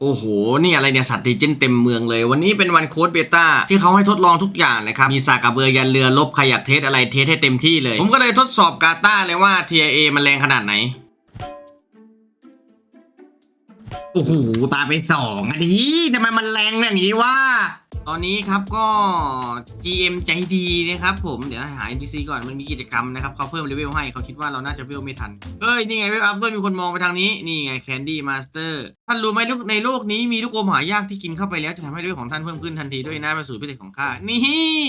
โอ้โห นี่อะไรเนี่ย สัตว์ดีเจนเต็มเมืองเลย วันนี้เป็นวันโค้ดเบต้าที่เขาให้ทดลองทุกอย่างเลยครับ มีสากกระเบือยันเรือลบขยักเทสอะไรเทสให้เต็มที่เลย ผมก็เลยทดสอบกาตาเลยว่า TIA มันแรงขนาดไหน โอ้โหตายไปสองอันนี้ทำไมมันแรงอย่างนี้วะตอนนี้ครับก็ GM ใจดีนะครับผมเดี๋ยวหา NPC ก่อนมันมีกิจกรรมนะครับเขาเพิ่มเลเวลให้เขาคิดว่าเราน่าจะเวลไม่ทันเอ้ยนี่ไงเวลอัพด้วยมีคนมองไปทางนี้นี่ไง Candy Master ท่านรู้ไหมลูกในโลกนี้มีลูกอมหายากที่กินเข้าไปแล้วจะทำให้เลเวลของท่านเพิ่มขึ้นทันทีด้วยหน้าประสูตรพิเศษของข้านี่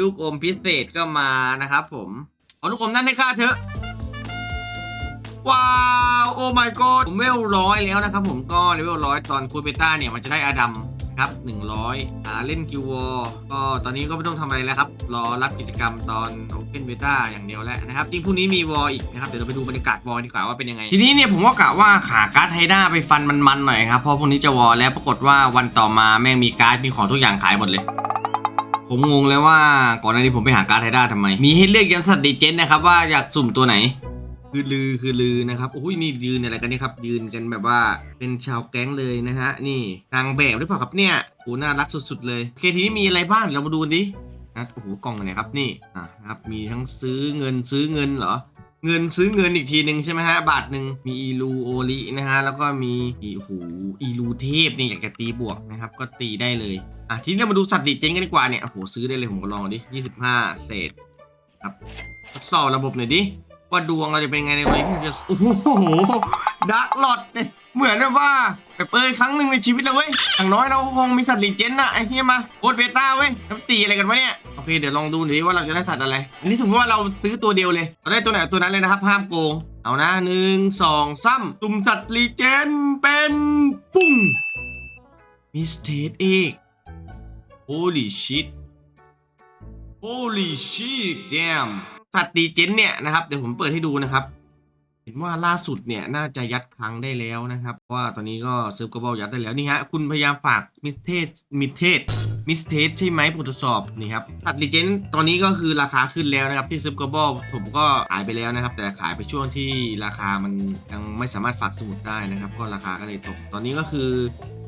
ลูกอมพิเศษก็มานะครับผมเอาลูกอมนั้นให้ข้าเถอะ ว้าวโอ้ my god ผมเวลร้อยแล้วนะครับผมก็เลเวลร้อยตอนคูเบต้าเนี่ยมันจะได้อาดัมครับ 100อ่าเล่นกิววอลก็ตอนนี้ก็ไม่ต้องทำอะไรแล้วครับ รอรับกิจกรรมตอนโอเพนเบต้าอย่างเดียวแล้วนะครับจริงพรุ่งนี้มีวอลอีกนะครับ เดี๋ยวเราไปดูบรรยากาศวอลดีกว่าว่าเป็นยังไง ทีนี้เนี่ยผมก็กะว่าขาการ์ดไฮด้าไปฟันมันๆหน่อยครับ เพราะพรุ่งนี้จะวอลแล้วปรากฏว่าวันต่อมาแม่งมีการ์ดมีของทุกอย่างขายหมดเลยผมงงเลยว่าก่อนหน้านี้ผมไปหาการ์ดไฮด้าทำไม มีให้เลือกยันสัตว์ดีเจนนะครับว่าอยากสุ่มตัวไหน คือลือคือลือนะครับโอ้ยนี่ยืนอะไรกันเนี่ยครับ ยืนกันแบบว่าเป็นชาวแก๊งเลยนะฮะนี่นางแบบหรือเปล่าครับเนี่ยโอ้น่ารักสุดๆเลยโอเคทีนี้มีอะไรบ้างเรามาดูกันดินะโอ้โหกล่องเนี่ยครับนี่อะนะครับมีทั้งซื้อเงินซื้อเงินเหรอเงินซื้อเงินอีกทีหนึ่งใช่ไหมฮะ บาทหนึ่งมีอีลูโอลินะฮะ แล้วก็มีอีโอ้โหอีลูเทพนี่อยากจะตีบวกนะครับ ก็ตีได้เลย อะ ทีนี้เรามาดูสัตว์ดีเจนกันดีกว่าเนี่ยโอ้โหซื้อได้เลยผมก็ลองดิ 25 เศษครับทดสอบระบบหน่อยดิ ว่าดวงเราจะเป็นไงในวันนี้ที่จะโอ้โหดักหลอดเนี่ยเหมือนแบบว่าแบบเออครั้งหนึ่งในชีวิตเลยเว้ยอย่างน้อยเราคงมีสัตว์ลีเจนนะไอ้ที่มาโคตรเบต้าเว้ยน้ำตีอะไรกันวะเนี่ยโอเคเดี๋ยวลองดูหน่อยดิว่าเราจะได้สัตว์อะไร อันนี้สมมติว่าเราซื้อตัวเดียวเลยเราได้ตัวไหนตัวนั้นเลยนะครับห้ามโกงเอานะหนึ่งสองซ้ำตุ่มสัตว์ลีเจนเป็นปุ้งมิสเตทเอก holy shit holy shit damn สัตว์ดีเจนเนี่ยนะครับเดี๋ยวผมเปิดให้ดูนะครับ เห็นว่าล่าสุดเนี่ยน่าจะยัดครั้งได้แล้วนะครับเพราะว่าตอนนี้ก็เซิร์ฟกบอลยัดได้แล้วนี่ฮะคุณพยายามฝากมิสเทสมิสเทสมิสเทสใช่ไหมผมตรวจสอบนี่ครับสัตว์ดีเจนตอนนี้ก็คือราคาขึ้นแล้วนะครับที่เซิร์ฟกบอลผมก็ขายไปแล้วนะครับ แต่ขายไปช่วงที่ราคามันยังไม่สามารถฝากสมุดได้นะครับ ก็ราคาก็เลยตกตอนนี้ก็คือ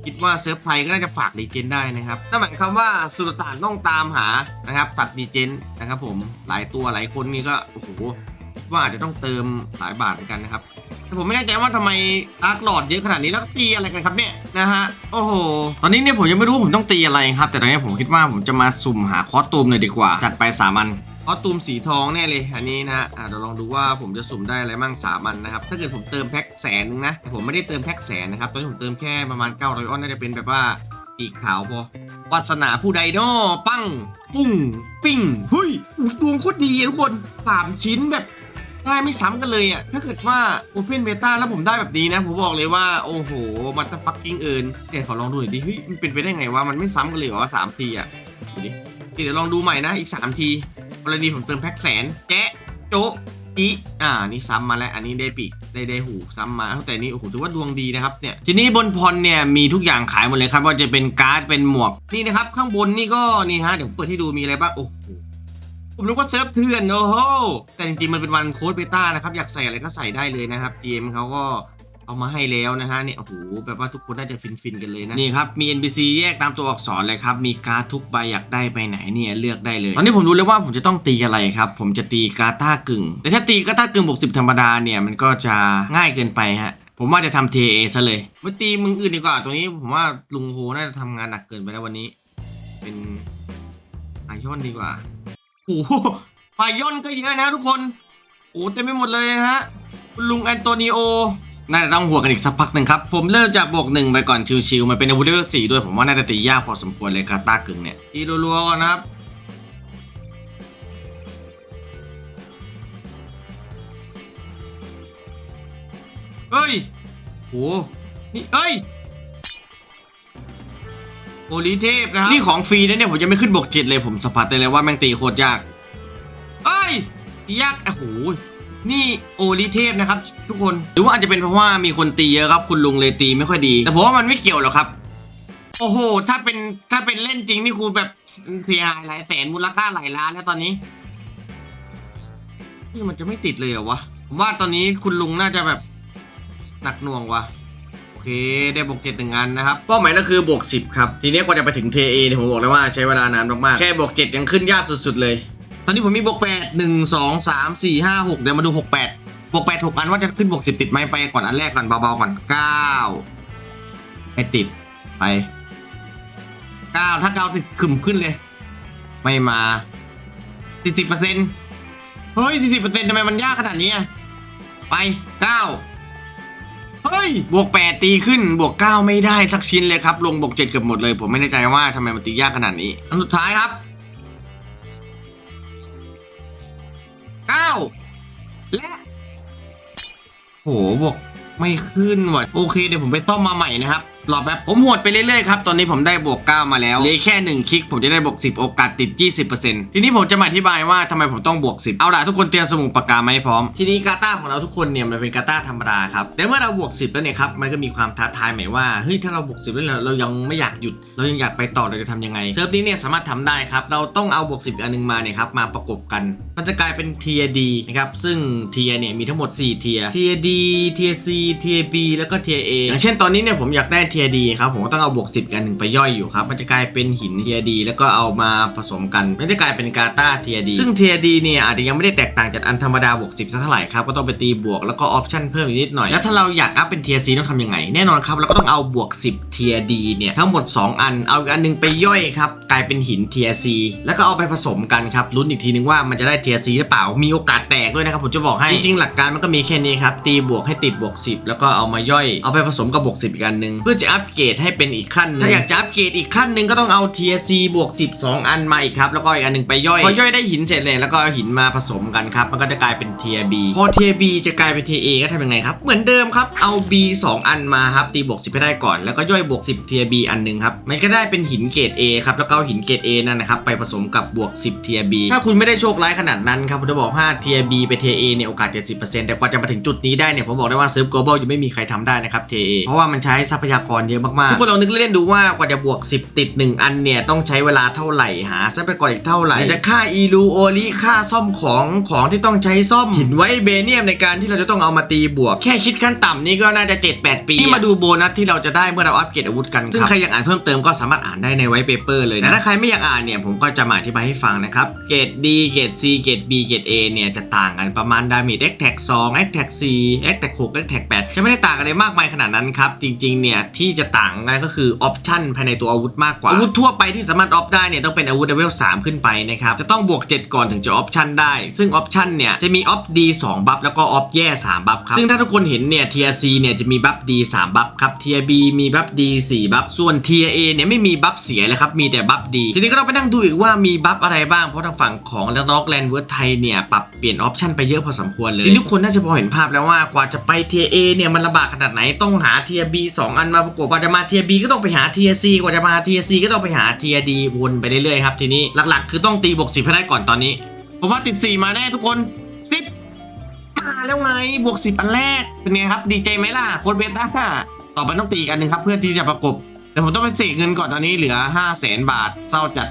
คิดว่าเซิร์ฟไทยก็น่าจะฝากดีเจนได้นะครับนั่นหมายความว่าสุลต่านต้องตามหานะครับสัตว์ดีเจนนะครับผมหลายตัวหลายคนนี่ก็โอ้โหว่าอาจจะต้องเติมหลายบาทเหมือนกันนะครับแต่ผมไม่แน่ใจว่าทำไมดาร์กหลอดเยอะขนาดนี้แล้วตีอะไรกันครับเนี่ยนะฮะโอ้โหตอนนี้เนี่ยผมยังไม่รู้ผมต้องตีอะไรครับ แต่ตอนนี้ผมคิดว่าผมจะมาสุ่มหาคอสตูมเลยดีกว่า จัดไปสามัน คอสตูมสีทองแน่เลยอันนี้นะฮะอะเดี๋ยวลองดูว่าผมจะสุ่มได้อะไรมั่งสามันนะครับ ถ้าเกิดผมเติมแพ็คแสนนึงนะแต่ผมไม่ได้เติมแพ็คแสนนะครับ ตอนนี้ผมเติมแค่ประมาณ900ออนน่าจะเป็นแบบว่าปีกขาวพอวาสนาผู้ใดนอปั้ง ปุ้ง ปิ้งเฮ้ยดวงโคตรดีทุกคนสามชิ้นแบบได้ไม่ซ้ำกันเลยอะ ถ้าเกิดว่า Open Beta แล้วผมได้แบบนี้นะ ผมบอกเลยว่า โอ้โห มันจะฟักกิ้งเอินเดี๋ยวขอลองดูหน่อยดิเฮ้ยมันเป็นไปได้ไงวะมันไม่ซ้ำกันเลยเหรอสามทีอะดูดิ เดี๋ยวลองดูใหม่นะอีกสามทีกรณีผมเติมแพ็คแสนแจ๊ะโจ๊ะอีอ่า นี่ซ้ำมาแล้ว อันนี้ได้ปีก ได้ได้หู ซ้ำมาแต่นี่โอ้โห ถือว่าดวงดีนะครับ เนี่ย ทีนี้บนพรเนี่ย มีทุกอย่างขายหมดเลยครับ ว่าจะเป็นการ์ด เป็นหมวก นี่นะครับ ข้างบนนี่ก็ นี่ฮะ เดี๋ยวเปิดให้ดูมีอะไรบ้าง โอ้โห ผมรู้ว่าเซิร์ฟเถื่อน โอ้โห แต่จริงๆ มันเป็นวันโค้ดเบต้านะครับ อยากใส่อะไรก็ใส่ได้เลยนะครับ GM เขาก็ เอามาให้แล้วนะฮะเนี่ยโอ้โหแบบว่าทุกคนน่าจะฟินๆกันเลยนะนี่ครับมี NPC แยกตามตัวอักษรเลยครับมีการ์ดทุกใบอยากได้ไปไหนเนี่ยเลือกได้เลยตอนนี้ผมรู้แล้วว่าผมจะต้องตีอะไรครับ ผมจะตีกาตากึ่ง แต่ถ้าตีกาตากึ่งบวกสิบธรรมดาเนี่ยมันก็จะง่ายเกินไปฮะผมว่าจะทำ TA ซะเลยไม่ตีมึงอื่นดีกว่าตัวนี้ผมว่าลุงโฮน่าจะทำงานหนักเกินไปแล้ววันนี้ เป็นไอยอนดีกว่าโอ้โหพายอนก็เยอะนะทุกคนโอ้เต็มไปหมดเลยนะฮะคุณลุงแอนโตนิโอ น่าจะต้องหัวกันอีกสักพักหนึ่งครับ ผมเริ่มจากบวกหนึ่งไปก่อนชิวๆมันเป็นอาวุธเลเวลสี่ด้วยผมว่าน่าจะตียากพอสมควรเลยคาตากึ่งเนี่ยตีรัวๆก่อนนะครับเฮ้ยโหนี่เอ้ยโอลิเทพนะครับนี่ของฟรีนะเนี่ยผมยังไม่ขึ้นบวกเจ็ดเลยผมสัมผัสได้เลยว่าแม่งตีโคตรยากเอ้ยตียากโอ้โห นี่โอลิเทพนะครับ ทุกคนหรือว่าอาจจะเป็นเพราะว่ามีคนตีเยอะครับ คุณลุงเลยตีไม่ค่อยดี แต่ผมว่ามันไม่เกี่ยวหรอกครับ โอ้โห ถ้าเป็นถ้าเป็นเล่นจริงนี่คูแบบเสียหายหลายแสนมูลค่าหลายล้านแล้วตอนนี้นี่มันจะไม่ติดเลยเหรอวะผมว่าตอนนี้คุณลุงน่าจะแบบหนักหน่วงวะโอเคเคได้บวกเจ็ดหนึ่งอันนะครับเป้าหมายก็คือบวกสิบครับทีนี้กว่าจะไปถึงเทเอเนี่ยผมบอกเลยว่าใช้เวลานานมากๆแค่บวกเจ็ดยังขึ้นยากสุดๆเลย ตอนนี้ผมมีบวกแปดหนึ่งสองสามสี่ห้าหกเดี๋ยวมาดูหกแปดบวกแปดหกอันว่าจะขึ้นบวกสิบติดไหมไปก่อนอันแรกก่อนเบาๆก่อนเก้าไม่ติดไปเก้าถ้าเก้าติดขึ้นขึ้นเลย ไม่มาสี่สิบเปอร์เซ็นต์เฮ้ยสี่สิบเปอร์เซ็นต์ทำไมมันยากขนาดนี้อะไปเก้าเฮ้ย บวก8ตีขึ้น บวก9ไม่ได้สักชิ้นเลยครับ ลงบวก7เกือบหมดเลย ผมไม่แน่ใจว่าทำไมมันตียากขนาดนี้ อันสุดท้ายครับ เก้าและโหบวกไม่ขึ้นว่ะโอเคเดี๋ยวผมไปต้มมาใหม่นะครับ รอแป๊บผมหดไปเรื่อยๆครับ ตอนนี้ผมได้บวก 9 มาแล้วเลยแค่ 1 คลิก ผมจะได้บวก 10 โอกาสติด 20%ทีนี้ผมจะมาอธิบายว่าทำไมผมต้องบวก 10 เอาล่ะทุกคนเตรียมสมุดปากกามาให้พร้อม ทีนี้กาตาของเราทุกคนเนี่ยมันเป็นกาตาธรรมดาครับ แต่เมื่อเราบวก 10 แล้วเนี่ยครับ มันก็มีความท้าทายหมายว่า เฮ้ย ถ้าเราบวก 10 แล้วเรายังไม่อยากหยุด เรายังอยากไปต่อเราจะทำยังไง เซิร์ฟนี้เนี่ยสามารถทำได้ครับ เราต้องเอาบวก 10 อันหนึงมาเนี่ยครับมาประกบกัน มันจะกลายเป็นเทียดีนะครับ ซึ่งเทียเนี่ยมีทั้งหมด4เทียเทียดีเทียซีเทียบีแล้วก็เทียเออย่างเช่นตอนนี้เนี่ยผมอยากได้เทียดีครับผมก็ต้องเอาบวก 10 กันหนึ่งไปย่อยอยู่ครับมันจะกลายเป็นหินเทียดี แล้วก็เอามาผสมกันมันจะกลายเป็นกาตาเทียดีซึ่งเทียดีเนี่ยอาจจะยังไม่ได้แตกต่างจากอันธรรมดาบวก10สักเท่าไหร่ครับก็ต้องไปตีบวกแล้วก็ออปชั่นเพิ่มอีกนิดหน่อยแล้วถ้าเราอยากอัพเป็นเทียซีต้องทำยังไงแน่นอนครับเราก็ต้องเอาบวก 10เทียดีเนี่ยทั้งหมด 2 อันเอาอันหนึงไปย่อยครับกลายเป็นหินเทียซีแล้วก็เอาไปผสมกันครับลุ้นอีกทีนึงว่ามันจะได้เทียซีหรือเปล่ามีโอกาสแตกด้วยนะครับผมจะบอกให้จริงๆหลักการมันก็มีแค่นี้ครับตีบวกให้ติดบวก 10 แล้วก็เอามาย่อยเอาไปผสมกับบวก10อีกอันนึงเพื่อจะอัปเกรดให้เป็นอีกขั้นหนึ่งถ้าอยากจะอัปเกรดอีกขั้นหนึ่งก็ต้องเอาเทียซีบวก10 2อันมาอีกครับ แล้วก็อีกอันหนึงไปย่อย พอย่อยได้หินเสร็จเลยแล้วก็เอาหินมาผสมกันครับ มันก็จะกลายเป็นเทียบีพอเทียบีจะกลายเป็นเทียเอก็ทำยังไงครับ เหมือนเดิมครับ เอา B 2 อันมาครับ ตีบวก 10ให้ได้ก่อน แล้วก็ย่อยบวก 10เทียบีอันหนึงครับ มันก็ได้เป็นหินเกรด A ครับ แล้วก็เอาหินเกรด A นั่นนะครับ ไปผสมกับบวก 10เทียบีถ้าคุณไม่ได้โชคร้ายขนาดนั้นครับผมจะบอกว่าเทียบีไปเทียเอเนี่ยโอกาส 70%แต่กว่าจะมาถึงจุดนี้ได้เนี่ยผมบอกได้ว่าเซิร์ฟ global ยังไม่มีใครทำได้นะครับเทียเอเพราะว่ามันใช้ทรัพยากรเยอะมากๆ ทุกคนลองนึกเล่นๆดูว่ากว่าจะบวก 10 ติด 1 อันเนี่ย ต้องใช้เวลาเท่าไหร่หาทรัพยากรอีกเท่าไหร่ไหนจะค่าอีลูโอลิค่าซ่อมของของที่ต้องใช้ซ่อมหินไว้เบเนียมในการที่เราจะต้องเอามาตีบวก แค่คิดขั้นต่ำนี่ก็น่าจะ 7-8 ปีนี่มาดูโบนัสที่เราจะได้เมื่อเราอัปเกรดอาวุธกันครับซึ่งใครอยากอ่านเพิ่มเติมก็สามารถอ่านได้ในไวท์เปเปอร์เลยนะแต่ถ้าใครไม่อยากอ่านเนี่ยผมก็จะมาอธิบายให้ฟังนะครับเกรด D เกรด C เกรด B เกรด A เนี่ยจะต่างกันประมาณดาเมจ X Tag 2 X Tag 4 X Tag 6 X Tag 8จะไม่ได้ต่างกันเลยมากมายขนาดนั้นครับจริงๆเนี่ยที่ที่จะต่างกันก็คือออปชั่นภายในตัวอาวุธมากกว่า อาวุธทั่วไปที่สามารถออฟได้เนี่ยต้องเป็นอาวุธเลเวล3ขึ้นไปนะครับ จะต้องบวก 7 ก่อนถึงจะออปชั่นได้ ซึ่งออปชั่นเนี่ยจะมีออฟ D 2บัฟแล้วก็ออฟแย่3บัฟครับซึ่งถ้าทุกคนเห็นเนี่ย Tier C เนี่ยจะมีบัฟ D 3บัฟครับ Tier B มีบัฟ D 4บัฟส่วน Tier A เนี่ยไม่มีบัฟเสียเลยครับมีแต่บัฟดีทีนี้ก็ต้องไปนั่งดูอีกว่ามีบัฟอะไรบ้างเพราะทางฝั่งของแล้วน็อกแลนด์เวิร์ดไทยเนี่ยปรับเปลี่ยนออปชั่นไปเยอะพอสมควรเลยทีนี้ทุกคนน่าจะพอเห็นภาพแล้วว่ากว่าจะไป Tier A เนี่ยมันลำบากขนาดไหนต้องหา Tier B 2อันมาประกว่าจะมา Tier B ก็ต้องไปหา Tier C กว่าจะมา Tier C ก็ต้องไปหา Tier D วนไปเรื่อยๆครับทีนี้หลักๆ คือต้องตีบวกสิบให้ได้ก่อนตอนนี้ผมว่าติดสี่มาแน่ทุกคนสิบมาแล้วไงบวกสิบอันแรกเป็นไงครับดีใจไหมล่ะโค้ดเบต้าต่อไปต้องตีอีกอันหนึ่งครับเพื่อที่จะประกบแต่ผมต้องไปเสกเงินก่อนตอนนี้เหลือห้าแสนบาทเศร้าจัด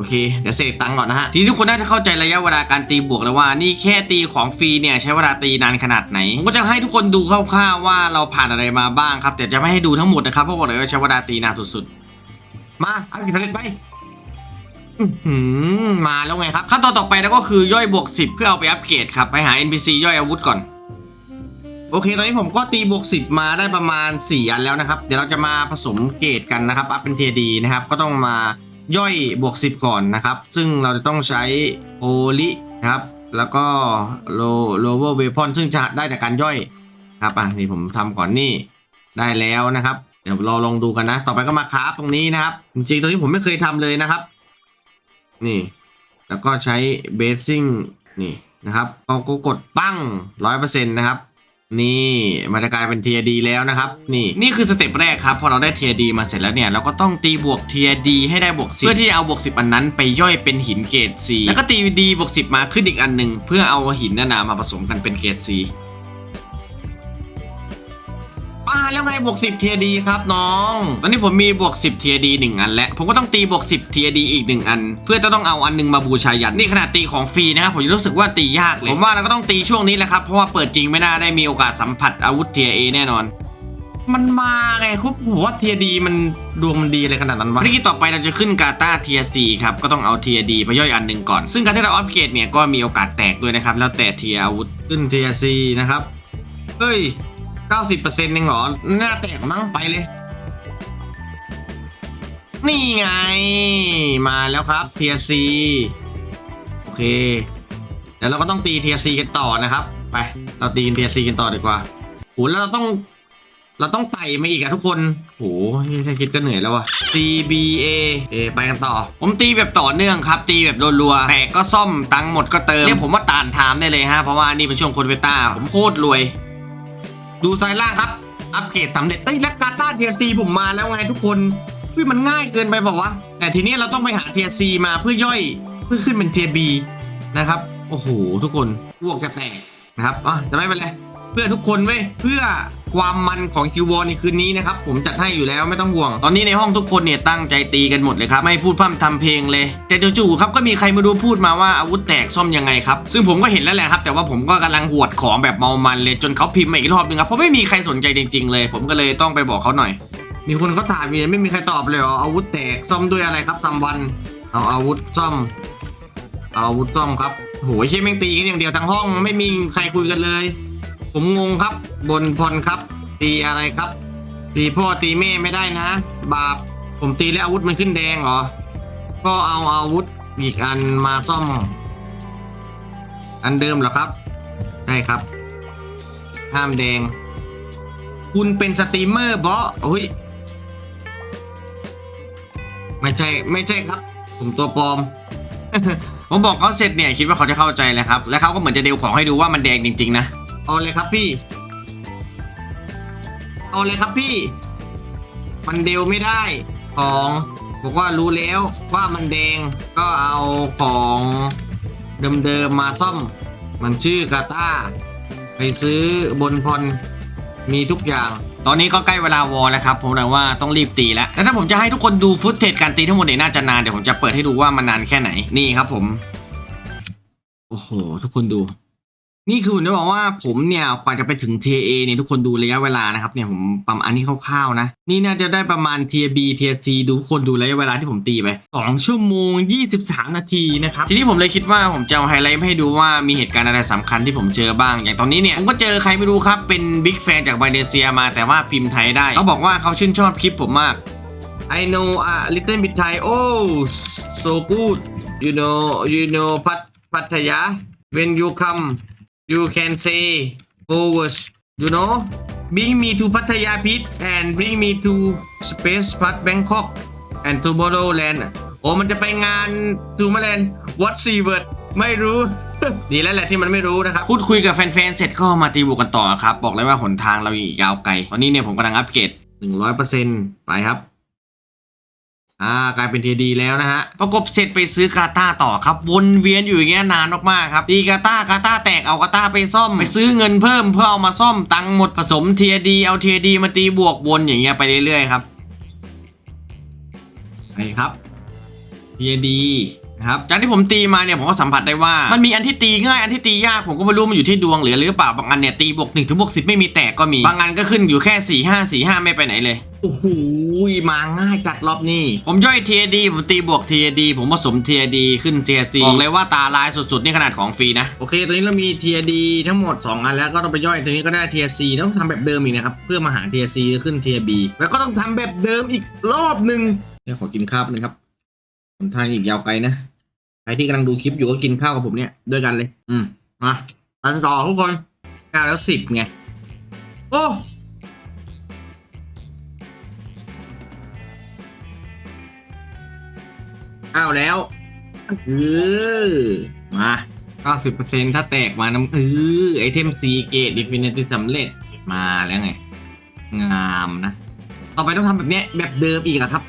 โอเค เดี๋ยวเสกตังค์ก่อนนะฮะ ทีนี้ทุกคนน่าจะเข้าใจระยะเวลาการตีบวกแล้วว่า นี่แค่ตีของฟรีเนี่ยใช้เวลาตีนานขนาดไหน ผมก็จะให้ทุกคนดูคร่าวๆว่าเราผ่านอะไรมาบ้างครับ แต่จะไม่ให้ดูทั้งหมดนะครับ เพราะบอกเลยว่าใช้เวลาตีนานสุดๆ มาเอาอีกสำเร็จไปอื้อหือมาแล้วไงครับ ขั้นตอนต่อไปแล้วก็คือย่อยบวก 10 เพื่อเอาไปอัปเกรดครับ ไปหา NPC ย่อยอาวุธก่อน โอเค ตอนนี้ผมก็ตีบวก 10 มาได้ประมาณ 4 อันแล้วนะครับ เดี๋ยวเราจะมาผสมเกรดกันนะครับ อัพเป็นเทียดีนะครับ ก็ต้องมา ย่อยบวก 10 ก่อนนะครับ ซึ่งเราจะต้องใช้โอลินะครับ แล้วก็โลโลเวอร์เวพอนซึ่งจะได้จากการย่อยครับอะนี่ผมทำก่อนนี่ได้แล้วนะครับ เดี๋ยวเราลองดูกันนะ ต่อไปก็มาคราฟตรงนี้นะครับ จริงๆตรงนี้ผมไม่เคยทำเลยนะครับ นี่ แล้วก็ใช้เบสซิ่งนี่นะครับเอาก็กดปั้งร้อยเปอร์เซ็นต์นะครับ นี่มันจะกลายเป็นเทียดีแล้วนะครับ นี่นี่คือสเต็ปแรกครับ พอเราได้เทียดีมาเสร็จแล้วเนี่ย เราก็ต้องตีบวกเทียดีให้ได้บวกสิเพื่อที่จะเอาบวกสิบอันนั้นไปย่อยเป็นหินเกรด C แล้วก็ตีดีบวกสิบมาขึ้นอีกอันหนึ่งเพื่อเอาหินนั่นนะมาผสมกันเป็นเกรด C แล้วไงบวก10เทียดีครับน้อง ตอนนี้ผมมีบวก10เทียดี1อันแล้ว ผมก็ต้องตีบวก10เทียดีอีก 1 อัน เพื่อจะต้องเอาอันหนึงมาบูชายันนี่ขนาดตีของฟรีนะครับผมรู้สึกว่าตียากเลย ผมว่าเราก็ต้องตีช่วงนี้แหละครับเพราะว่าเปิดจริงไม่น่าได้มีโอกาสสัมผัสอาวุธเทียเอแน่นอนมันมาไงครับผมว่าเทียดีมันดวงมันดีอะไรขนาดนั้นวะนี่ต่อไปเราจะขึ้นกาตาเทียซีครับ ก็ต้องเอาเทียดีไปย่อยอันหนึ่งก่อน ซึ่งการที่เราอัปเกรดเนี่ยก็มีโอกาสแตกด้วยนะครับ แล้วแต่เทียอาวุธขึ้นเทียซีนะครับ เฮ้ย 90%เองเหรอ หน้าแตกมั้งไปเลย นี่ไง มาแล้วครับเทียซีโอเค เดี๋ยวเราก็ต้องตีเทียซีกันต่อนะครับ ไป เราตีเทียซีกันต่อดีกว่าโหแล้วเราต้อง เราต้องไต่มาอีกอะทุกคนโหแค่คิดก็เหนื่อยแล้ววะ CBA เอไปกันต่อ ผมตีแบบต่อเนื่องครับ ตีแบบรัวๆแตกก็ซ่อม ตังค์หมดก็เติมเนี่ยผมว่าตานถามได้เลยฮะ เพราะว่านี่เป็นช่วงคนเวต้า ผมโคตรรวย ดูซ้ายล่างครับ อัปเกรดสำเร็จเอ้ยแล้วกาตาเทียซีผมมาแล้วไงทุกคนเฮ้ยมันง่ายเกินไปบอกว่าวะ แต่ทีนี้เราต้องไปหาเทียซีมาเพื่อย่อยเพื่อขึ้นเป็นเทียบีนะครับ โอ้โห ทุกคนพวกจะแตกนะครับอะจะไม่เป็นไรเพื่อทุกคนเว้ยเพื่อ ความมันของคิววอในคืนนี้นะครับ ผมจัดให้อยู่แล้วไม่ต้องห่วง ตอนนี้ในห้องทุกคนเนี่ยตั้งใจตีกันหมดเลยครับ ไม่พูดพร่ำทำเพลงเลย แต่จู่ๆครับก็มีใครมาดูพูดมาว่าอาวุธแตกซ่อมยังไงครับ ซึ่งผมก็เห็นแล้วแหละครับ แต่ว่าผมก็กำลังหวดของแบบเมามันเลยจนเขาพิมพ์มาอีกรอบนึงครับเพราะไม่มีใครสนใจจริง ๆ เลย ผมก็เลยต้องไปบอกเขาหน่อย มีคนเขาถามอยู่ไม่มีใครตอบเลยออาวุธแตกซ่อมด้วยอะไรครับซัมวันเอาอาวุธซ่อมเอาอาวุธซ่อมครับโหเชี่ยแม่งตีกันอย่างเดียวทั้งห้องไม่มีใครคุยกันเลย ผมงงครับ บนพรครับ ตีอะไรครับ ตีพ่อตีแม่ไม่ได้นะ บาป ผมตีแล้วอาวุธมันขึ้นแดงเหรอ ก็เอาอาวุธอีกอันมาซ่อม อันเดิมเหรอครับ ใช่ครับ ห้ามแดง คุณเป็นสตรีมเมอร์บอโอ้ย ไม่ใช่ ไม่ใช่ครับ ผมตัวปลอมผมบอกเขาเสร็จเนี่ยคิดว่าเขาจะเข้าใจแล้วครับ แล้วเขาก็เหมือนจะเดวของให้ดูว่ามันแดงจริง ๆ นะ เอาเลยครับพี่ เอาเลยครับพี่ มันเดวไม่ได้ของบอกว่ารู้แล้วว่ามันแดงก็เอาของเดิมๆมาซ่อม มันชื่อกาตาไปซื้อบนพรมีทุกอย่าง ตอนนี้ก็ใกล้เวลาวอลแล้วครับ ผมเลยว่าต้องรีบตีแล้วแต่ถ้าผมจะให้ทุกคนดูฟุตเทจการตีทั้งหมดเนี่ยน่าจะนาน เดี๋ยวผมจะเปิดให้ดูว่ามันนานแค่ไหน นี่ครับผม โอ้โห ทุกคนดู นี่คือผมจะบอกว่าผมเนี่ยกว่าจะไปถึง TA เนี่ยทุกคนดูระยะเวลานะครับเนี่ยผมประมาณอันนี้คร่าวๆนะ นี่น่าจะได้ประมาณ Tier B Tier C ดูคนดูระยะเวลาที่ผมตีไป2ชั่วโมง 23 นาทีนะครับ ทีนี้ผมเลยคิดว่าผมจะเอาไฮไลท์ให้ดูว่ามีเหตุการณ์อะไรสำคัญที่ผมเจอบ้าง อย่างตอนนี้เนี่ย ผมก็เจอใครไม่รู้ครับ เป็นบิ๊กแฟนจากมาเลเซียมาแต่ว่าพิมพ์ไทยได้เขาบอกว่าเขาชื่นชอบคลิปผมมาก I know a little bit Thai oh so good you know you know พัทพัทยา when you come you can say overs you know bring me to Pattaya Pit and bring me to Space Park Bangkok and Tomorrowland โอ้มันจะไปงาน Tomorrowland What s e word ไม่รู้ ดีแล้วแหละที่มันไม่รู้นะครับ พูดคุยกับแฟนๆ เสร็จก็มาตีบุกกันต่อครับ บอกเลยว่าหนทางเราอีกยาวไกล ตอนนี้เนี่ยผมกำลังอัปเกรด100%ไปครับ อ่ากลายเป็นเทีดีแล้วนะฮะ ประกบเสร็จไปซื้อกาตาต่อครับ วนเวียนอยู่อย่างเงี้ยนานมากๆครับตีกาตากาตาแตกเอากาตาไปซ่อม ไปซื้อเงินเพิ่มเพื่อเอามาซ่อมตังค์หมดผสมเทียดีเอาเทียดีมาตีบวกวนอย่างเงี้ยไปเรื่อยๆครับไปครับเทียดี นะครับจากที่ผมตีมาเนี่ยผมก็สัมผัสได้ว่ามันมีอันที่ตีง่ายอันที่ตียากผมก็ไม่รู้มันอยู่ที่ดวงหรืออะไรหรือเปล่าบางอันเนี่ยตีบวกหนึ่งถึงบวกสิบไม่มีแตกก็มีบางอันก็ขึ้นอยู่แค่สี่ห้าสี่ห้าไม่ไปไหนเลยโอ้โหมาง่ายจัดรอบนี้ ผมย่อยเทียดีผมตีบวกเทียดีผมผสมเทียดีขึ้นเทียซีบอกเลยว่าตาลายสุดๆ นี่ขนาดของฟรีนะ โอเค ตอนนี้เรามีเทียดีทั้งหมด 2 อันแล้วก็ต้องไปย่อยตัวนี้ก็ได้เทียซีต้องทำแบบเดิมอีกนะครับ เพื่อมาหาเทียซีขึ้นเทียบีแล้วก็ต้องทำแบบเดิมอีกรอบหนึ่งเดี๋ยวขอกินข้าวหนึ่งครับหนทางอีกยาวไกลนะใค รที่กำลังดูคลิปอยู่ก็กินข้าวกับผมเนี่ยด้วยกันเลย อืมมาไปกันต่อทุกคนเก้าแล้วสิบไง โอ้อ้าวแล้วเออมา90%ถ้าแตกมาน้ำเออไอเทมซีเกตดิฟินิตี้สำเร็จมาแล้วไง งามนะ ต่อไปต้องทำแบบเนี้ยแบบเดิมอีกอะครับ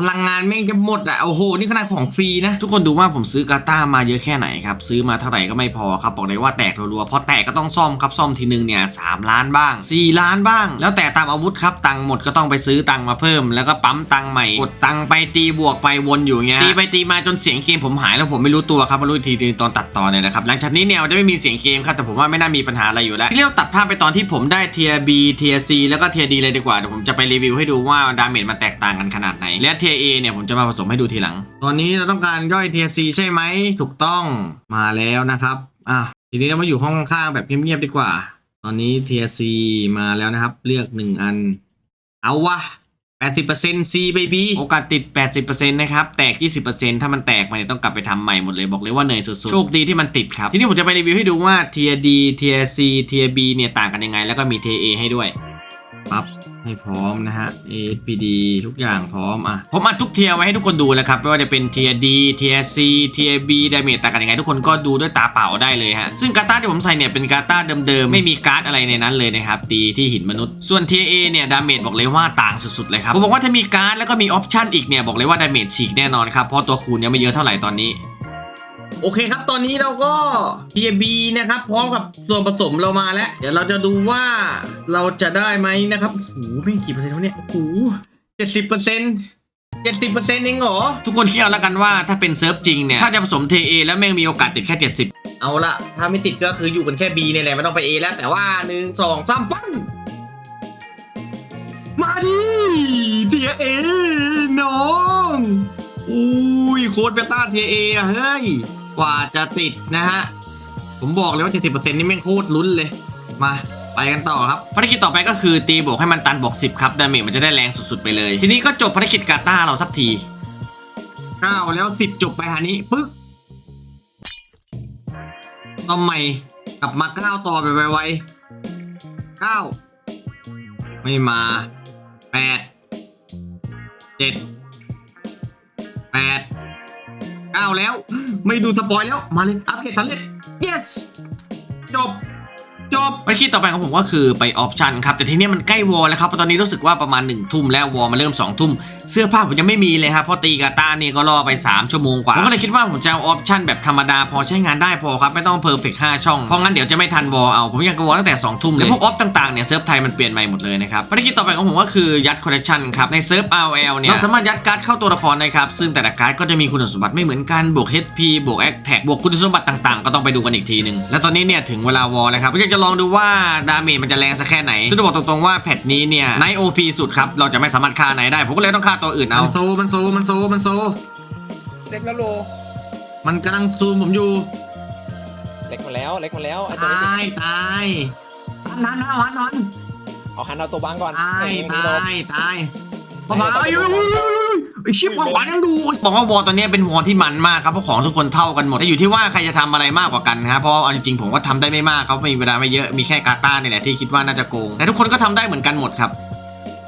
พลังงานแม่งจะหมดอะโอ้โหนี่ขนาดของฟรีนะทุกคนดูว่าผมซื้อกาต้ามาเยอะแค่ไหนครับซื้อมาเท่าไหร่ก็ไม่พอครับบอกเลยว่าแตกรัวๆพราะแตกก็ต้องซ่อมครับซ่อมทีนึงเนี่ยสล้านบ้าง 4 ล้านบ้าง แล้วแต่ตามอาวุธครับตังหมดก็ต้องไปซื้อตังมาเพิ่ม แล้วก็ปั๊มตังใหม่กดตังไปตีบวกไปวนอยู่เงี้ยตีไปตีมาจนเสียงเกมผมหายแล้วผมไม่รู้ตัวครับมารู้ทีตอนตัดต่อเนี่ยนะครับหลังจากนี้เนี่ยจะไม่มีเสียงเกมครับแต่ผมว่าไม่น่ามีปัญหาอะไรอยู่แล้วที่เราตัดภาพไปตอนที่ผมได้เทีย B เทีย C แล้วก็เทีย D เลยดีกว่าเดี๋ยวผมจะไปรีวิวให้ดูว่าดาเมจมันแตกต่างกันขนาดไหนและเทีย A เนี่ยผมจะมาผสมให้ดูทีหลัง ตอนนี้เราต้องการย่อยเทีย C ใช่ไหมถูกต้องมาแล้วนะครับอะทีนี้เรามาอยู่ห้องข้างๆแบบเงียบๆดีกว่า ตอนนี้เทีย C มาแล้วนะครับ เลือกหนึ่งอัน เอาวะ80% C baby โอกาสติด 80%นะครับ แตก 20%ถ้ามันแตกมาเนี่ยต้องกลับไปทำใหม่หมดเลยบอกเลยว่าเหนื่อยสุดๆ โชคดีที่มันติดครับ ทีนี้ผมจะไปรีวิวให้ดูว่า Tier D Tier C Tier B เนี่ยต่างกันยังไง แล้วก็มี Tier A ให้ด้วยปั๊บ ให้พร้อมนะฮะ APD ทุกอย่างพร้อมอะผมอัดทุกเทียร์ไว้ให้ทุกคนดูแล้วครับ ไม่ว่าจะเป็น Tier D Tier C Tier B ดาเมจต่างกันยังไง ทุกคนก็ดูด้วยตาเปล่าได้เลยฮะ ซึ่งการ์ตาที่ผมใส่เนี่ยเป็นการ์ตาเดิมๆ ไม่มีการ์ดอะไรในนั้นเลยนะครับ ตีที่หินมนุษย์ ส่วน Tier A เนี่ยดาเมจบอกเลยว่าต่างสุดๆเลยครับ ผมบอกว่าถ้ามีการ์ดแล้วก็มีออปชั่นอีกเนี่ยบอกเลยว่าดาเมจฉีกแน่นอนครับ เพราะตัวคูณยังไม่เยอะเท่าไหร่ตอนนี้ โอเคครับ ตอนนี้เราก็ TB นะครับ พร้อมกับส่วนผสมเรามาแล้ว เดี๋ยวเราจะดูว่าเราจะได้ไหมนะครับโอ้โหไม่กี่เปอร์เซ็นต์วะเนี่ยโอ้โหเจ็ดสิบเปอร์เซ็นต์เจ็ดสิบเปอร์เซ็นต์เองเหรอ ทุกคนคิดเอาแล้วกันว่าถ้าเป็นเซิร์ฟจริงเนี่ย ถ้าจะผสม TA แล้วแม่งมีโอกาสติดแค่70เอาละถ้าไม่ติดก็คืออยู่กันแค่ B เนี่ยแหละไม่ต้องไป A แล้วแต่ว่าหนึ่งสองสามปั้นมาดิเทียเอน้อง อุ้ยโค้ดเบต้าเทียเอะเฮ้ย กว่าจะติดนะฮะ ผมบอกเลยว่า 70%นี่แม่งโคตรลุ้นเลย มาไปกันต่อครับภารกิจต่อไปก็คือตีบวกให้มันตันบวก10 ครับดาเมจมันจะได้แรงสุดๆไปเลย ทีนี้ก็จบภารกิจกาตาเราสักที9แล้ว10จบไปหานี้ปึ๊กต่อใหม่กลับมา9ต่อไปไวๆ9ไม่มา8 7แปดเก้าแล้ว ไม่ดูสปอยแล้ว มาเลย อัปเดตทันเลย yes จบ จบไปคิดต่อไปของผมก็คือไปออปชันครับ แต่ทีเนี้ยมันใก1วอลแล้วครับเพราะตอนนี้รู้สึกว่าประมาณ1นึ่ทุ่มแล้ววอลมาเริ่ม2องทุ่ม เสื้อผ้าผมยังไม่มีเลยครับเพราะตีกาตานี่ก็รอไป 3 ชั่วโมงกว่า ผมก็เลยคิดว่าผมจะเอาออปชันแบบธรรมดาพอใช้งานได้พอครับ ไม่ต้องเพอร์เฟกต์5ช่อง เพราะงั้นเดี๋ยวจะไม่ทันวอลเอาผมอยากจะวอลตั้งแต่2องทุ่มเลยแล้วพวกออฟต่างๆเนี่ยเซิร์ฟไทยมันเปลี่ยนใหม่หมดเลยนะครับภารกิจต่อไปของผมก็คือยัดคอลเลคชันครับในเซิร์ฟ RL เนี่ยเราสามารถยัดการ์ดเข้าตัวละครได้ครับซึ่งแต่ละการ์ดก็จะมีคุณสมบัติไม่เหมือนกันบวก HP บวก Attack บวกคุณสมบัติต่างๆ ก็ต้องไปดูกันอีกทีหนึ่งและตอนนี้เนี่ยถึงเวลาวอลแล้วครับผมอยากจะลองดูว่าดาเมจมันจะแรงสักแค่ไหนซึ่งจะบอกตรงๆว่าแพทนี้เนี่ยไนโอพีสุดครับ เราจะไม่สามารถฆ่าไหนได้ ผมก็เลยต้องฆ่าตัวอื่นเอา มันโซมันโซมันโซมันโซ เล็กแล้วโลมันกำลังซูมผมอยู่ เล็กมาแล้วเล็กมาแล้วไอ้ตัวตานี้ยตายนันนันนันนันเอาหันเอาตัวบังก่อนตายเออตายตาย ปะมาไอ้ไอ้ชิบหวานยังดูบอกว่าวอตอนนี้เป็นวอที่มันมากครับเพราะของทุกคนเท่ากันหมดแต่อยู่ที่ว่าใครจะทำอะไรมากกว่ากันฮะเพราะเอาจริงๆผมก็ทำได้ไม่มากครับม่มีเวลาไม่เยอะมีแค่กาตาเนี่ยแหละที่คิดว่าน่าจะโกงแต่ทุกคนก็ทำได้เหมือนกันหมดครับ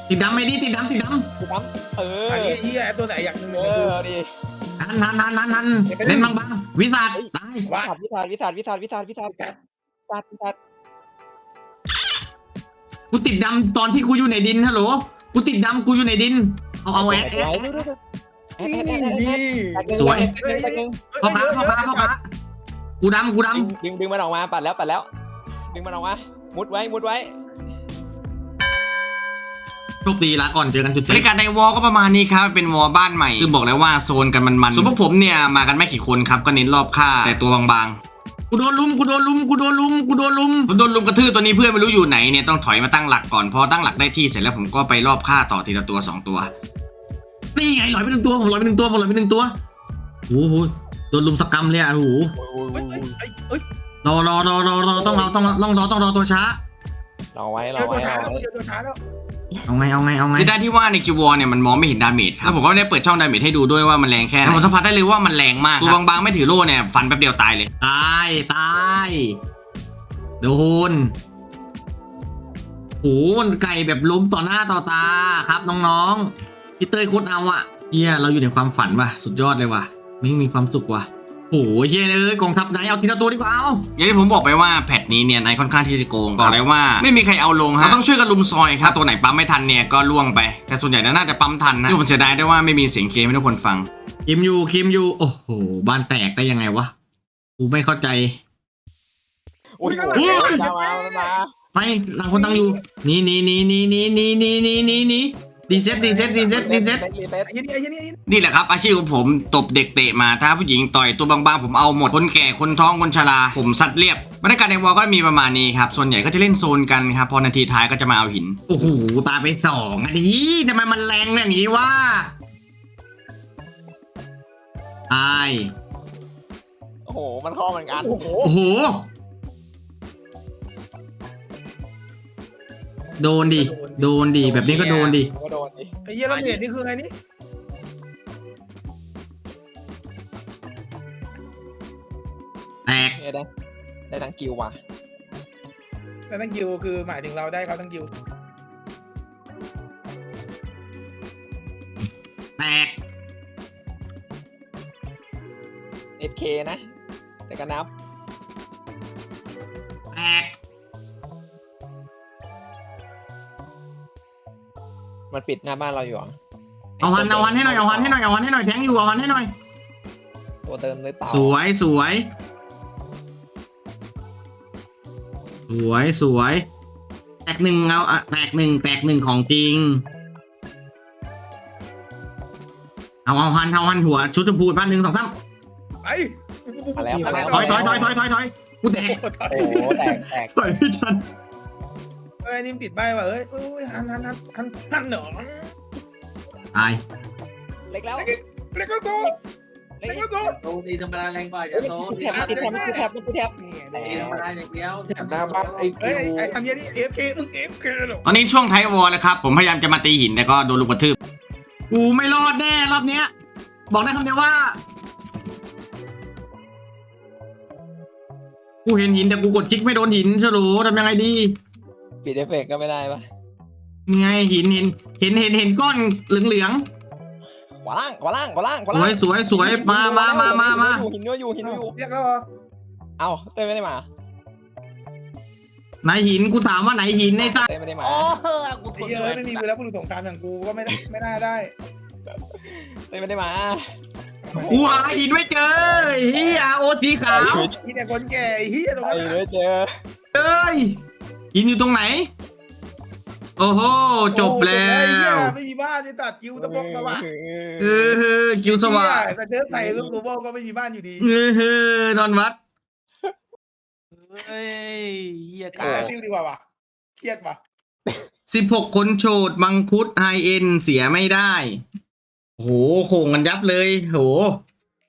ติดดำไม่ดีติดำติดดำติดดำเออไอ้เหี้ยตัวไหนอยากหนึ่อดีนั่นนั่นนั่นนั่นนั่นเล่นบางบางวิสาดตายวิสาดวิสาดวิสาดวิสาดวิสาดวิสาดวิสัดกูติดดำตอนที่กูอยู่ในดินฮัลโหล กูติดดำกูอยู่ในดิน เอาเอาแอดแอดแอดแอดแอดแอดแอดนี่สวยแอดแอดแอดแอดพ่อค้าพ่อค้าพ่อค้ากูดำกูดดึงดึงดึงมันออกมาปัดแล้วปัดแล้ว ดึงมันออกมา มุดไว้มุดไว้ำโชคดีละก่อนเจอกันจุดบรรยากาศในวอลก็ประมาณนี้ครับ เป็นวอลบ้านใหม่ ซึ่งบอกแล้วว่าโซนกันมันๆส่วนพวกผมเนี่ย มากันไม่กี่คนครับ ก็เน้นรอบค่าแต่ตัวบางๆ กูโดนลุมกูโดนลุมกูโดนลุมกูโดนลุมผมโดนลุมกระทืบตัวนี้เพื่อนไม่รู้อยู่ไหนเนี่ยต้องถอยมาตั้งหลักก่อนพอตั้งหลักได้ที่เสร็จแล้วผมก็ไปรอบค่าต่อทีละตัวสองตัวนี่ไงลอยไปหนึ่งตัวผมลอยไปหนึ่งตัวผมลอยไปหนึ่งตัวโอ้โหโดนลุมสกรรมเลยอะโอ้โหเฮ้ยเฮ้ยเฮ้ยรอรอรอรอรอต้องเอาต้องต้องรอต้องรอตัวช้า รอไว้รเจออตัวไว้รช้าอแล้วไว้ เจอตัวช้าแล้ว เอาไงเอาไงเอาไงจะได้ที่ว่าในคิววอเนี่ยมันมองไม่เห็นดาเมจครับแล้วผมก็ไม่ได้เปิดช่องดาเมจให้ดูด้วยว่ามันแรงแค่ไหนผมสัมผัสได้เลยว่ามันแรงมากตัวบางๆไม่ถือโล่เนี่ยฟันแป๊บเดียวตายเลย ตายตายโดนโหมันไก่แบบล้มต่อหน้าต่อตาครับน้องๆพี่เต้ยโคตรเอาอะเฮียเราอยู่ในความฝันว่ะสุดยอดเลยว่ะไม่มีความสุขว่ะ โอ้โหเฮ้ยเอ้ยกองทัพไหนเอาทีละตัวดีกว่าเอาอย่างที่ผมบอกไปว่าแพทนี้เนี่ยนายค่อนข้างที่จะโกงบอกเลยว่าไม่มีใครเอาลงฮะเราต้องช่วยกันลุมซอยครับตัวไหนปั๊มไม่ทันเนี่ยก็ล่วงไป แต่ส่วนใหญ่น่าจะปั๊มทันนะที่ผมเสียดายได้วยว่าไม่มีเสียงเกมให้ทุกคนฟังคิมยูคิมยูโอ้โหบ้านแตกได้ยังไงวะกูไม่เข้าใจอุ้ยอุ้ยมามามาไปต่างคนต่างอยู่หนี่นี่นี่นี่นี่นี่นี่นี่ นี่นี่ดีเซ็ตดีเซ็ตดีเซ็ตดีเซ็ตรีเซ็ตไอ้เหี้ยนี่ไอ้เหี้ยนี่ไอ้เหี้ยนี่นี่แหละครับอาชีพของผมตบเด็กเตะมาถ้าผู้หญิงต่อยตัวบางๆผมเอาหมดคนแก่คนท้องคนชราผมซัดเรียบบรรยากาศในวอลก็มีประมาณนี้ครับส่วนใหญ่ก็จะเล่นโซนกันครับพอนาทีท้ายก็จะมาเอาหินโอ้โหตาไปสองอันนี้ทำไมมันแรงอย่างนี้วะตายโอ้โหมันเข้อเหมือนกันโอ้โห โอ้โหโดนดิ โดนดิ แบบนี้ก็โดนดิ ก็โดนดิไอ้เหี้ยแล้วเมดนี่คือไงนี่แตก เนี่ยได้ได้ทั้งกิวว่ะแล้วตั้งกิวคือหมายถึงเราได้เขาตั้งกิวแตก เอเคนะ แต่ก็นับ แตก มันปิดหน้าบ้านเราอยู่เหรอเอาหันเอาหันให้หน่อยเอาหันให้หน่อยเอาหันให้หน่อยแทงอยู่เอาหันให้หน่อย ตัวเติมเลยเปล่าสวยสวย สวยสวย แตกหนึ่งเอาอะแตกหนึ่งแตกหนึ่งของจริง เอาเอาหันเอาหันหัวชุดชมพูบ้านหนึ่งสองสามไอ้มาแล้วมาแล้วถอยถอยถอยถอยถอยถอยกูแตกโอ้โหโอ้โหแตกแตกถอยไม่ทันเอ้ยนี่มันปิดใบว่ะเอ้ยเอ้ยหันหันหันหันหันเหนอตายเล็กแล้วเล็กก็โซ่เล็กเล็กก็โซ่โซตีธรรมดาแรงกว่าอย่าโซติดแท็บติดแท็บติดแท็บติดแท็บนี่ตีธรรมดาอย่างเดียวหน้าบ้านไอ้เอ้กิยวไอ้ทำเหี้ยนี่เอฟเคมึงเอฟเคหรอตอนนี้ช่วงไทยวอลแล้วครับ ผมพยายามจะมาตีหินแต่ก็โดนลูกกระทืบกูไม่รอดแน่รอบเนี้ย บอกได้คำเดียวว่ากูเห็นหินแต่กูกดคลิกไม่โดนหินเฉลูทำยังไงดี ปิดเอฟเฟกต์ก็ไม่ได้ปะยังไงหินเห็นเห็นเห็นเห็นก้อนเหลืองขวาล่างขวาล่างขวาล่างขๆวาสล่างวยสวยสวยมามามามามาหินนัวอยู่หินนัวอยู่เรียกแล้วเหรอเอ้าเต้ยไม่ได้มาไหนหินกูถามว่าไหนหินไอ้ตาเต้ยไม่ได้มาโอ้เฮ้ยกูทไอ้นเหี้ยไม่เอ้ยไหวไม่มีเวลาพูดสงครามอย่างกูก็ไม่ได้ไม่น่าได้เต้ยไม่ได้มากูหาหินไม่เจอเฮียโอสีขาวที่แต่คนแก่ไอ้เหี้ยตรงไอ้นั้นเลน่ะยเจอเอ้ย หินอยู่ตรงไหน โอ้โห จบแล้วโอ้โหจบไอ้เหี้ยไม่มีบ้านที่ตัดกิวตะบกสว่างเออคิวสว่างแต่เจอใส่เรื่องกูบอกก็ไม่มีบ้านอยู่ดีเออนอนวัด เฮ้ยเฮียกลักาบแต่ติ้วดีกว่าว่ะเครียดว่ะสิบหกคนโฉดมังคุดไฮเอ็นเสียไม่ได้โอ้โหโข่งกันยับเลย โห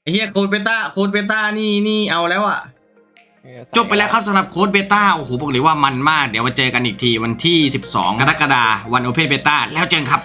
ไอ้เฮียโค้ดเบต้าโค้ดเบต้านี่นี่เอาแล้วอะ จบไปแล้วครับสำหรับโค้ดเบต้าโอ้โหบอกเลยว่ามันมาก เดี๋ยวมาเจอกันอีกทีวันที่ 12 กรกฎาคมวันโอเพนเบต้าแล้วเจอกันครับ